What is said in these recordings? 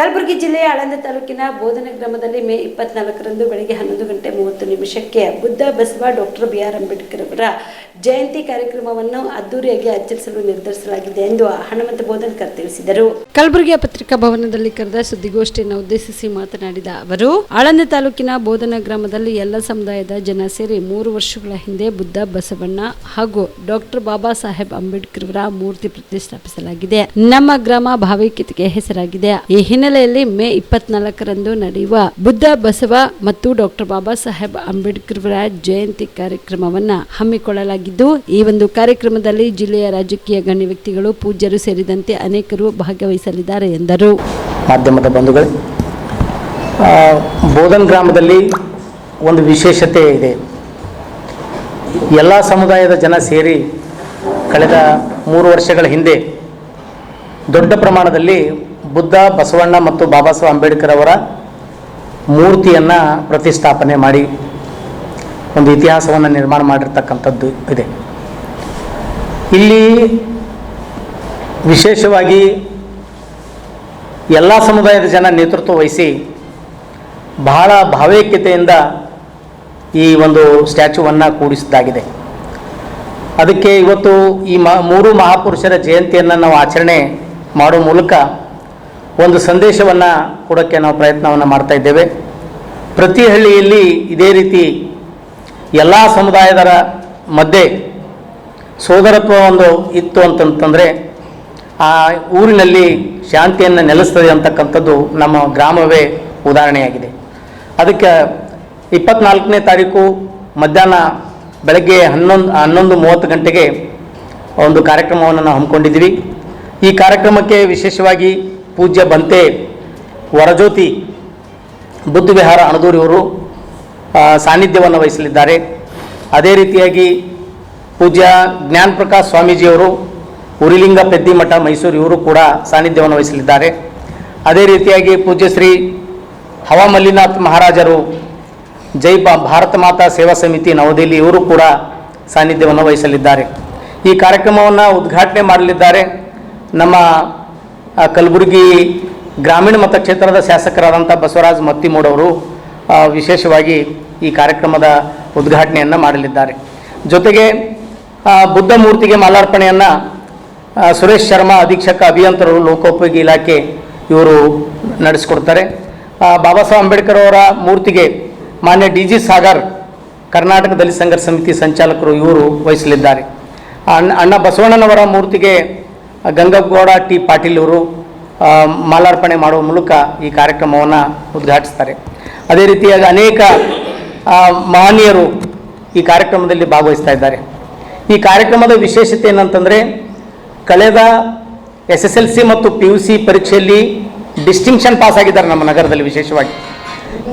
ಕಲಬುರಗಿ ಜಿಲ್ಲೆಯ ಆಳಂದ ತಾಲೂಕಿನ ಬೋಧನ ಗ್ರಾಮದಲ್ಲಿ ಮೇ ಇಪ್ಪತ್ನಾಲ್ಕರಂದು ಬೆಳಗ್ಗೆ ಹನ್ನೊಂದು ಗಂಟೆ ಮೂವತ್ತು ನಿಮಿಷಕ್ಕೆ Buddha Basava doctor B R Ambedkar ಅವರ ಜಯಂತಿ ಕಾರ್ಯಕ್ರಮವನ್ನು ಅದ್ದೂರಿಯಾಗಿ ಆಚರಿಸಲು ನಿರ್ಧರಿಸಲಾಗಿದೆ ಎಂದು ಹನುಮಂತ ಬೋಧನ್ಕರ್ ತಿಳಿಸಿದರು. ಕಲಬುರಗಿಯ ಪತ್ರಿಕಾ ಭವನದಲ್ಲಿ ಕರೆದ ಸುದ್ದಿಗೋಷ್ಠಿಯನ್ನು ಉದ್ದೇಶಿಸಿ ಮಾತನಾಡಿದ ಅವರು, ಆಳಂದ ತಾಲೂಕಿನ ಬೋಧನ ಗ್ರಾಮದಲ್ಲಿ ಎಲ್ಲ ಸಮುದಾಯದ ಜನ ಸೇರಿ ಮೂರು ವರ್ಷಗಳ ಹಿಂದೆ ಬುದ್ಧ ಬಸವಣ್ಣ ಹಾಗೂ ಡಾಕ್ಟರ್ ಬಾಬಾ ಸಾಹೇಬ್ ಅಂಬೇಡ್ಕರ್ ಅವರ ಮೂರ್ತಿ ಪ್ರತಿಷ್ಠಾಪಿಸಲಾಗಿದೆ. ನಮ್ಮ ಗ್ರಾಮ ಭಾವೈಕ್ಯತೆಗೆ ಹೆಸರಾಗಿದೆ. ಈ ಹಿನ್ನೆಲೆಯಲ್ಲಿ ಮೇ ಇಪ್ಪತ್ನಾಲ್ಕರಂದು ನಡೆಯುವ ಬುದ್ಧ, ಬಸವ ಮತ್ತು ಡಾಕ್ಟರ್ ಬಾಬಾ ಸಾಹೇಬ್ ಅಂಬೇಡ್ಕರ್ ಅವರ ಜಯಂತಿ ಕಾರ್ಯಕ್ರಮವನ್ನ ಹಮ್ಮಿಕೊಳ್ಳಲಾಗಿದ್ದು, ಈ ಒಂದು ಕಾರ್ಯಕ್ರಮದಲ್ಲಿ ಜಿಲ್ಲೆಯ ರಾಜಕೀಯ ಗಣ್ಯ ವ್ಯಕ್ತಿಗಳು, ಪೂಜ್ಯರು ಸೇರಿದಂತೆ ಅನೇಕರು ಭಾಗವಹಿಸಲಿದ್ದಾರೆ ಎಂದರು. ಮಾಧ್ಯಮದ ಬಂಧುಗಳೇ ಬೋಧನ್ ಗ್ರಾಮದಲ್ಲಿ ಒಂದು ವಿಶೇಷತೆ ಇದೆ. ಎಲ್ಲ ಸಮುದಾಯದ ಜನ ಸೇರಿ ಕಳೆದ ಮೂರು ವರ್ಷಗಳ ಹಿಂದೆ ದೊಡ್ಡ ಪ್ರಮಾಣದಲ್ಲಿ ಬುದ್ಧ, ಬಸವಣ್ಣ ಮತ್ತು ಬಾಬಾ ಸಾಹೇಬ್ ಅಂಬೇಡ್ಕರ್ ಅವರ ಮೂರ್ತಿಯನ್ನು ಪ್ರತಿಷ್ಠಾಪನೆ ಮಾಡಿ ಒಂದು ಇತಿಹಾಸವನ್ನು ನಿರ್ಮಾಣ ಮಾಡಿರ್ತಕ್ಕಂಥದ್ದು ಇದೆ. ಇಲ್ಲಿ ವಿಶೇಷವಾಗಿ ಎಲ್ಲ ಸಮುದಾಯದ ಜನ ನೇತೃತ್ವ ವಹಿಸಿ ಬಹಳ ಭಾವೈಕ್ಯತೆಯಿಂದ ಈ ಒಂದು ಸ್ಟ್ಯಾಚ್ಯೂವನ್ನು ಕೂಡಿಸಿದ್ದಾಗಿದೆ. ಅದಕ್ಕೆ ಇವತ್ತು ಈ ಮ, ಮೂರು ಮಹಾಪುರುಷರ ಜಯಂತಿಯನ್ನು ನಾವು ಆಚರಣೆ ಮಾಡೋ ಮೂಲಕ ಒಂದು ಸಂದೇಶವನ್ನು ಕೊಡೋಕ್ಕೆ ನಾವು ಪ್ರಯತ್ನವನ್ನು ಮಾಡ್ತಾ ಇದ್ದೇವೆ. ಪ್ರತಿ ಹಳ್ಳಿಯಲ್ಲಿ ಇದೇ ರೀತಿ ಎಲ್ಲ ಸಮುದಾಯದರ ಮಧ್ಯೆ ಸೋದರತ್ವ ಒಂದು ಇತ್ತು ಅಂತಂತಂದರೆ ಆ ಊರಿನಲ್ಲಿ ಶಾಂತಿಯನ್ನು ನೆಲೆಸ್ತದೆ ಅಂತಕ್ಕಂಥದ್ದು ನಮ್ಮ ಗ್ರಾಮವೇ ಉದಾಹರಣೆಯಾಗಿದೆ. ಅದಕ್ಕೆ ಇಪ್ಪತ್ನಾಲ್ಕನೇ ತಾರೀಕು ಮಧ್ಯಾಹ್ನ ಬೆಳಗ್ಗೆ ಹನ್ನೊಂದು ಹನ್ನೊಂದು ಮೂವತ್ತು ಗಂಟೆಗೆ ಒಂದು ಕಾರ್ಯಕ್ರಮವನ್ನು ನಾವು ಹಮ್ಮಿಕೊಂಡಿದ್ವಿ ಈ ಕಾರ್ಯಕ್ರಮಕ್ಕೆ ವಿಶೇಷವಾಗಿ ಪೂಜ್ಯ ಬಂತೆ ವರಜ್ಯೋತಿ ಬುದ್ಧ ವಿಹಾರ ಅಣದೂರಿಯವರು ಸಾನ್ನಿಧ್ಯವನ್ನು ವಹಿಸಲಿದ್ದಾರೆ. ಅದೇ ರೀತಿಯಾಗಿ ಪೂಜ್ಯ ಜ್ಞಾನ ಪ್ರಕಾಶ್ ಸ್ವಾಮೀಜಿಯವರು, ಉರಿಲಿಂಗ ಪೆದ್ದಿಮಠ ಮೈಸೂರು ಇವರು ಕೂಡ ಸಾನ್ನಿಧ್ಯವನ್ನು ವಹಿಸಲಿದ್ದಾರೆ. ಅದೇ ರೀತಿಯಾಗಿ ಪೂಜ್ಯ ಶ್ರೀ ಹವಾ ಮಲ್ಲಿನಾಥ್ ಮಹಾರಾಜರು, ಜೈ ಭಾರತ ಮಾತಾ ಸೇವಾ ಸಮಿತಿ ನವದೆಹಲಿ ಇವರು ಕೂಡ ಸಾನ್ನಿಧ್ಯವನ್ನು ವಹಿಸಲಿದ್ದಾರೆ. ಈ ಕಾರ್ಯಕ್ರಮವನ್ನು ಉದ್ಘಾಟನೆ ಮಾಡಲಿದ್ದಾರೆ. ನಮ್ಮ ಕಲಬುರಗಿ ಗ್ರಾಮೀಣ ಮತಕ್ಷೇತ್ರದ ಶಾಸಕರಾದಂಥ ಬಸವರಾಜ್ ಮತ್ತಿಮೂಡವರು ವಿಶೇಷವಾಗಿ ಈ ಕಾರ್ಯಕ್ರಮದ ಉದ್ಘಾಟನೆಯನ್ನು ಮಾಡಲಿದ್ದಾರೆ. ಜೊತೆಗೆ ಬುದ್ಧ ಮೂರ್ತಿಗೆ ಮಾಲಾರ್ಪಣೆಯನ್ನು ಸುರೇಶ್ ಶರ್ಮಾ ಅಧೀಕ್ಷಕ ಅಭಿಯಂತರರು ಲೋಕೋಪಯೋಗಿ ಇಲಾಖೆ ಇವರು ನಡೆಸಿಕೊಡ್ತಾರೆ. ಬಾಬಾ ಸಾಹೇಬ್ ಅಂಬೇಡ್ಕರ್ ಅವರ ಮೂರ್ತಿಗೆ ಮಾನ್ಯ ಡಿ ಜಿ ಸಾಗರ್ ಕರ್ನಾಟಕ ದಲಿತ ಸಂಘರ್ಷ ಸಮಿತಿ ಸಂಚಾಲಕರು ಇವರು ವಹಿಸಲಿದ್ದಾರೆ. ಅಣ್ಣ ಬಸವಣ್ಣನವರ ಮೂರ್ತಿಗೆ ಗಂಗಗೌಡ ಟಿ ಪಾಟೀಲ್ ಅವರು ಮಾಲಾರ್ಪಣೆ ಮಾಡುವ ಮೂಲಕ ಈ ಕಾರ್ಯಕ್ರಮವನ್ನು ಉದ್ಘಾಟಿಸ್ತಾರೆ. ಅದೇ ರೀತಿಯಾಗಿ ಅನೇಕ ಮಹನೀಯರು ಈ ಕಾರ್ಯಕ್ರಮದಲ್ಲಿ ಭಾಗವಹಿಸ್ತಾ ಇದ್ದಾರೆ. ಈ ಕಾರ್ಯಕ್ರಮದ ವಿಶೇಷತೆ ಏನಂತಂದರೆ, ಕಳೆದ ಎಸ್ ಎಸ್ ಎಲ್ ಸಿ ಮತ್ತು ಪಿ ಯು ಸಿ ಪರೀಕ್ಷೆಯಲ್ಲಿ ಡಿಸ್ಟಿಂಕ್ಷನ್ ಪಾಸ್ ಆಗಿದ್ದಾರೆ ನಮ್ಮ ನಗರದಲ್ಲಿ ವಿಶೇಷವಾಗಿ.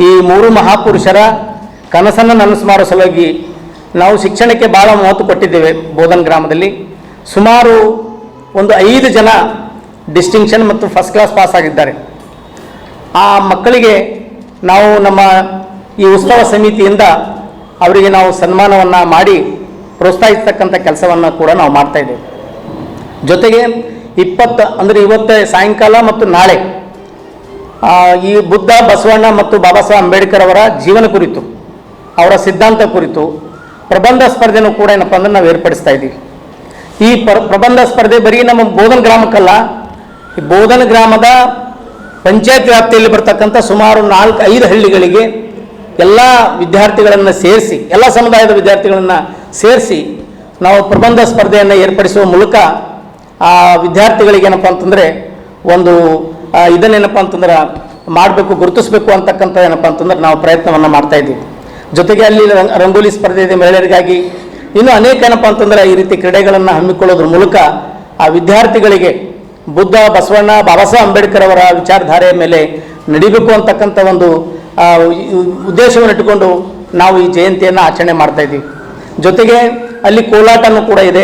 ಈ ಮೂರು ಮಹಾಪುರುಷರ ಕನಸನ್ನು ನನಸು ಮಾಡೋ ಸಲುವಾಗಿ ನಾವು ಶಿಕ್ಷಣಕ್ಕೆ ಭಾಳ ಮಹತ್ವ ಕೊಟ್ಟಿದ್ದೇವೆ ಬೋಧನ್ ಗ್ರಾಮದಲ್ಲಿ. ಸುಮಾರು ಒಂದು ಐದು ಜನ ಡಿಸ್ಟಿಂಕ್ಷನ್ ಮತ್ತು ಫಸ್ಟ್ ಕ್ಲಾಸ್ ಪಾಸ್ ಆಗಿದ್ದಾರೆ. ಆ ಮಕ್ಕಳಿಗೆ ನಾವು ನಮ್ಮ ಈ ಉತ್ಸವ ಸಮಿತಿಯಿಂದ ಅವರಿಗೆ ನಾವು ಸನ್ಮಾನವನ್ನು ಮಾಡಿ ಪ್ರೋತ್ಸಾಹಿಸ್ತಕ್ಕಂಥ ಕೆಲಸವನ್ನು ಕೂಡ ನಾವು ಮಾಡ್ತಾ ಇದ್ದೇವೆ. ಜೊತೆಗೆ ಇಪ್ಪತ್ತು, ಅಂದರೆ ಇವತ್ತು ಸಾಯಂಕಾಲ ಮತ್ತು ನಾಳೆ ಈ ಬುದ್ಧ, ಬಸವಣ್ಣ ಮತ್ತು ಬಾಬಾ ಸಾಹೇಬ್ ಅಂಬೇಡ್ಕರ್ ಅವರ ಜೀವನ ಕುರಿತು, ಅವರ ಸಿದ್ಧಾಂತ ಕುರಿತು ಪ್ರಬಂಧ ಸ್ಪರ್ಧೆನೂ ಕೂಡ ಏನಪ್ಪ ಅಂದ್ರೆ ನಾವು ಏರ್ಪಡಿಸ್ತಾ ಇದ್ದೀವಿ. ಈ ಪ್ರ ಪ್ರಬಂಧ ಸ್ಪರ್ಧೆ ಬರೀ ನಮ್ಮ ಬೋಧನ ಗ್ರಾಮಕ್ಕಲ್ಲ. ಈ ಬೋಧನ ಗ್ರಾಮದ ಪಂಚಾಯತ್ ವ್ಯಾಪ್ತಿಯಲ್ಲಿ ಬರ್ತಕ್ಕಂಥ ಸುಮಾರು ನಾಲ್ಕು ಐದು ಹಳ್ಳಿಗಳಿಗೆ ಎಲ್ಲ ವಿದ್ಯಾರ್ಥಿಗಳನ್ನು ಸೇರಿಸಿ, ಎಲ್ಲ ಸಮುದಾಯದ ವಿದ್ಯಾರ್ಥಿಗಳನ್ನು ಸೇರಿಸಿ ನಾವು ಪ್ರಬಂಧ ಸ್ಪರ್ಧೆಯನ್ನು ಏರ್ಪಡಿಸುವ ಮೂಲಕ ಆ ವಿದ್ಯಾರ್ಥಿಗಳಿಗೆ ಏನಪ್ಪ ಅಂತಂದರೆ ಒಂದು ಇದನ್ನೇನಪ್ಪ ಅಂತಂದ್ರೆ ಮಾಡಬೇಕು, ಗುರುತಿಸಬೇಕು ಅಂತಕ್ಕಂಥ ಏನಪ್ಪ ಅಂತಂದ್ರೆ ನಾವು ಪ್ರಯತ್ನವನ್ನು ಮಾಡ್ತಾ ಇದ್ದೀವಿ. ಜೊತೆಗೆ ಅಲ್ಲಿ ರಂಗ್- ರಂಗೋಲಿ ಸ್ಪರ್ಧೆ ಇದೆ ಮಹಿಳೆಯರಿಗಾಗಿ ಇನ್ನೂ ಅನೇಕ ಏನಪ್ಪ ಅಂತಂದ್ರೆ ಈ ರೀತಿ ಕ್ರೀಡೆಗಳನ್ನು ಹಮ್ಮಿಕೊಳ್ಳೋದ್ರ ಮೂಲಕ ಆ ವಿದ್ಯಾರ್ಥಿಗಳಿಗೆ ಬುದ್ಧ, ಬಸವಣ್ಣ ಬಾಬಾ ಸಾಹೇಬ್ ಅಂಬೇಡ್ಕರ್ ಅವರ ವಿಚಾರಧಾರೆಯ ಮೇಲೆ ನಡಿಬೇಕು ಅಂತಕ್ಕಂಥ ಒಂದು ಉದ್ದೇಶವನ್ನು ಇಟ್ಟುಕೊಂಡು ನಾವು ಈ ಜಯಂತಿಯನ್ನು ಆಚರಣೆ ಮಾಡ್ತಾ ಇದ್ದೀವಿ. ಜೊತೆಗೆ ಅಲ್ಲಿ ಕೋಲಾಟನೂ ಕೂಡ ಇದೆ.